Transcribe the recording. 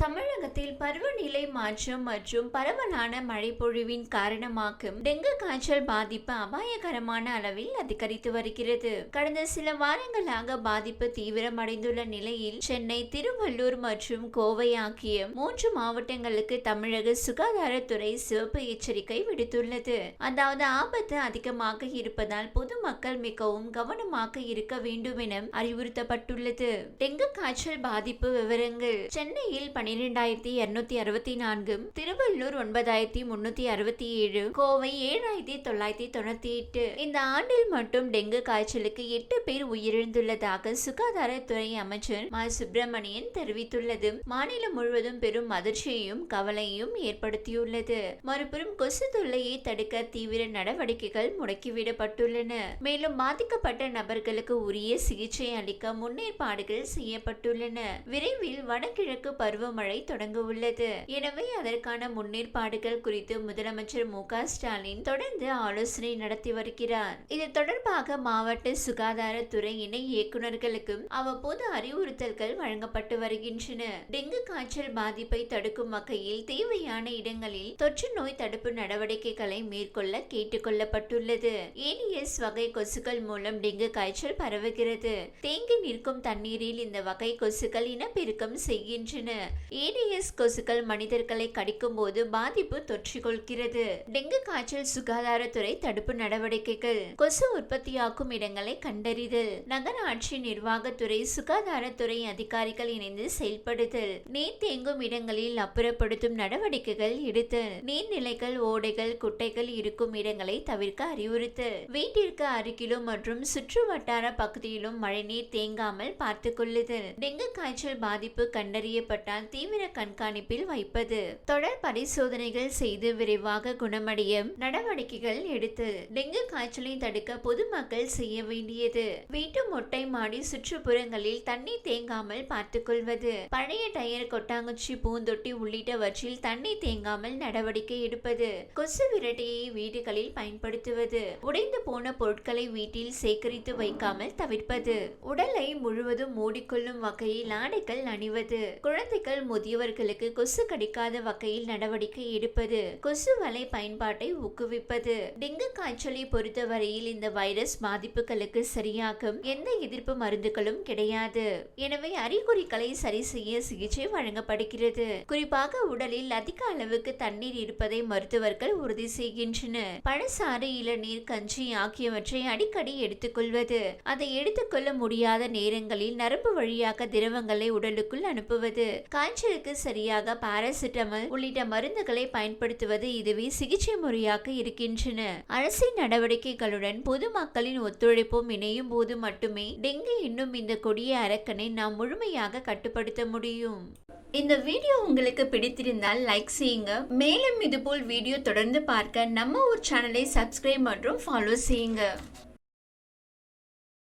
தமிழகத்தில் பருவநிலை மாற்றம் மற்றும் பரவலான மழைப்பொழிவின் காரணமாக டெங்கு காய்ச்சல் பாதிப்பு அபாயகரமான அளவில் அதிகரித்து வருகிறது. கடந்த சில வாரங்களாக பாதிப்பு தீவிரமடைந்துள்ள நிலையில் சென்னை திருவள்ளூர் மற்றும் கோவை ஆகிய மூன்று மாவட்டங்களுக்கு தமிழக சுகாதாரத்துறை சிவப்பு எச்சரிக்கை விடுத்துள்ளது. அதாவது ஆபத்து அதிகமாக இருப்பதால் பொதுமக்கள் மிகவும் கவனமாக இருக்க வேண்டும் என அறிவுறுத்தப்பட்டுள்ளது. டெங்கு காய்ச்சல் பாதிப்பு விவரங்கள் சென்னையில் பன்னிரெண்டாயிரத்தி இருநூத்தி அறுபத்தி நான்கு திருவள்ளூர் ஒன்பதாயிரத்தி முன்னூத்தி அறுபத்தி ஏழு கோவை ஏழாயிரத்தி தொள்ளாயிரத்தி தொண்ணூத்தி எட்டு. இந்த ஆண்டில் மட்டும் டெங்கு காய்ச்சலுக்கு எட்டு பேர் உயிரிழந்துள்ளதாக சுகாதாரத்துறை அமைச்சர் மா. சுப்பிரமணியன் தெரிவித்துள்ளது. மாநிலம் முழுவதும் பெரும் அதிர்ச்சியையும் கவலையும் ஏற்படுத்தியுள்ளது. மறுபுறம் கொசு தொல்லையை தடுக்க தீவிர நடவடிக்கைகள் முடக்கிவிடப்பட்டுள்ளன. மேலும் பாதிக்கப்பட்ட நபர்களுக்கு உரிய சிகிச்சை அளிக்க முன்னேற்பாடுகள் செய்யப்பட்டுள்ளன. விரைவில் வடகிழக்கு பருவமழை தொடங்க உள்ளது எனவே அதற்கான முன்னேற்பாடுகள் குறித்து முதலமைச்சர் மு க ஸ்டாலின் தொடர்ந்து ஆலோசனை நடத்தி வருகிறார். இது தொடர்பாக மாவட்ட சுகாதாரத்துறை இணை இயக்குநர்களுக்கும் அவ்வப்போது அறிவுறுத்தல்கள் வழங்கப்பட்டு வருகின்றன. டெங்கு காய்ச்சல் பாதிப்பை தடுக்கும் வகையில் தேவையான இடங்களில் தொற்று நோய் தடுப்பு நடவடிக்கைகளை மேற்கொள்ள கேட்டுக்கொள்ளப்பட்டுள்ளது ஏனியஸ் வகை கொசுக்கள் மூலம் டெங்கு காய்ச்சல் பரவுகிறது. தேங்கி நிற்கும் தண்ணீரில் இந்த வகை கொசுக்கள் இனப்பெருக்கம் செய்கின்றன. ஏடிஎஸ் கொசுக்கள் மனிதர்களை கடிக்கும் போது பாதிப்பு தொற்றிக்கொள்கிறது. டெங்கு காய்ச்சல் சுகாதாரத்துறை தடுப்பு நடவடிக்கைகள். கொசு உற்பத்தியாக்கும் இடங்களை கண்டறிதல். நகராட்சி நிர்வாகத்துறை சுகாதாரத்துறை அதிகாரிகள் இணைந்து செயல்படுதல். நீர் தேங்கும் இடங்களில் அப்புறப்படுத்தும் நடவடிக்கைகள் எடுத்தல். நீர்நிலைகள் ஓடைகள் குட்டைகள் இருக்கும் இடங்களை தவிர்க்க அறிவுறுத்தல். வீட்டிற்கு அருகிலும் மற்றும் சுற்று வட்டார பகுதியிலும் மழைநீர் தேங்காமல் பார்த்துக் கொள்ளுதல். டெங்கு காய்ச்சல் பாதிப்பு கண்டறியப்பட்டால் தீவிர கண்காணிப்பில் வைப்பது. தொடர் பரிசோதனைகள் செய்து விரைவாக குணமடைய நடவடிக்கைகள் எடுத்து டெங்கு காய்ச்சலை தடுக்க பொதுமக்கள் செய்ய வேண்டியது. வீட்டு மொட்டை மாடி சுற்றுப்புறங்களில் தண்ணீர் தேங்காமல் பார்த்துக் கொள்வது. பழைய டயர் கொட்டாங்குச்சி பூந்தொட்டி உள்ளிட்டவற்றில் தண்ணீர் தேங்காமல் நடவடிக்கை எடுப்பது. கொசு விரட்டியை வீடுகளில் பயன்படுத்துவது. உடைந்து போன பொருட்களை வீட்டில் சேகரித்து வைக்காமல் தவிர்ப்பது. உடலை முழுவதும் மூடிக்கொள்ளும் வகையில் ஆடைகள் அணிவது. குழந்தைகள் முதியவர்களுக்கு கொசு கடிக்காத வகையில் நடவடிக்கை எடுப்பது கொசு வலை பயன்பாட்டை ஊக்குவிப்பது. டெங்கு காய்ச்சலை பொறுத்தவரையில் இந்த வைரஸ் பாதிப்புகளுக்கு சரியாகும். எந்த எதிர்ப்பு மருந்துகளும் கிடையாது. எனவே அறிகுறிகளை சரி செய்ய சிகிச்சை வழங்கப்படுகிறது. குறிப்பாக உடலில் அதிக அளவுக்கு தண்ணீர் இருப்பதை மருத்துவர்கள் உறுதி செய்கின்றனர். பழசாறு இளநீர் கஞ்சி ஆகியவற்றை அடிக்கடி எடுத்துக்கொள்வது. அதை எடுத்துக்கொள்ள முடியாத நேரங்களில் நரம்பு வழியாக திரவங்களை உடலுக்குள் அனுப்புவது. காய்ச்சலுக்கு சரியாக பாராசிட்டமல் உள்ளிட்ட மருந்துகளை பயன்படுத்துவது இதுவே சிகிச்சை முறையாக இருக்கின்றன. அரசின் நடவடிக்கைகளுடன் பொதுமக்களின் ஒத்துழைப்பும் இணையும் போது மட்டுமே டெங்கு என்னும் இந்த கொடிய அரக்கனை நாம் முழுமையாக கட்டுப்படுத்த முடியும். இந்த வீடியோ உங்களுக்கு பிடித்திருந்தால் லைக் செய்யுங்க. மேலும் இதுபோல் வீடியோ தொடர்ந்து பார்க்க நம்ம ஒரு சேனலை சப்ஸ்கிரைப் மற்றும் ஃபாலோ செய்யுங்க.